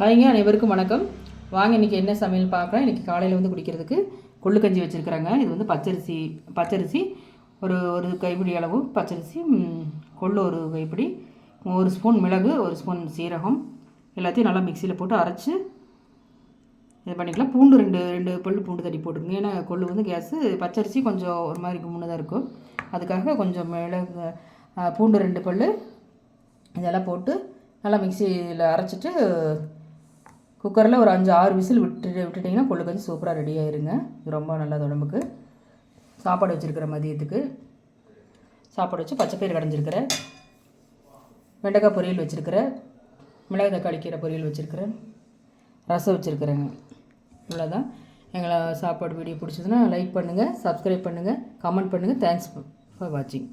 ஹாய்ங்க அனைவருக்கும் வணக்கம். வாங்க இன்றைக்கி என்ன சமையல் பார்க்குறோம்? இன்றைக்கி காலையில் வந்து குடிக்கிறதுக்கு கொள்ளு கஞ்சி வச்சுருக்குறாங்க. இது வந்து பச்சரிசி பச்சரிசி ஒரு ஒரு கைப்பிடி அளவு பச்சரிசி கொள்ளு ஒரு கைப்பிடி ஒரு ஸ்பூன் மிளகு ஒரு ஸ்பூன் சீரகம் எல்லாத்தையும் நல்லா மிக்சியில் போட்டு அரைச்சி இது பண்ணிக்கலாம். பூண்டு ரெண்டு ரெண்டு பல்லு பூண்டு தட்டி போட்டுருங்க ஏன்னா கொள்ளு வந்து கேஸு பச்சரிசி கொஞ்சம் ஒரு மாதிரி முன்னதாக இருக்கும். அதுக்காக கொஞ்சம் மிளகு பூண்டு ரெண்டு பல் இதெல்லாம் போட்டு நல்லா மிக்சியில் அரைச்சிட்டு குக்கரில் ஒரு அஞ்சு ஆறு விசில் விட்டு விட்டுட்டிங்கன்னா கொள்ளு சூப்பராக ரெடி ஆயிருங்க. ரொம்ப நல்லது உடம்புக்கு. சாப்பாடு வச்சுருக்கிற மதியத்துக்கு. சாப்பாடு வச்சு பச்சைப்பயிறு கடைஞ்சிருக்கிறேன் வெண்டைக்காய் பொரியல் வச்சுருக்கிறேன் மிளகு தக்காளி கீரை பொரியல் வச்சுருக்கிறேன் ரசம் வச்சுருக்கிறேங்க. இவ்வளோதான் எங்களை சாப்பாடு வீடியோ பிடிச்சதுன்னா லைக் பண்ணுங்கள் சப்ஸ்கிரைப் பண்ணுங்கள் கமெண்ட் பண்ணுங்கள் தேங்க்ஸ் ஃபார் வாட்சிங்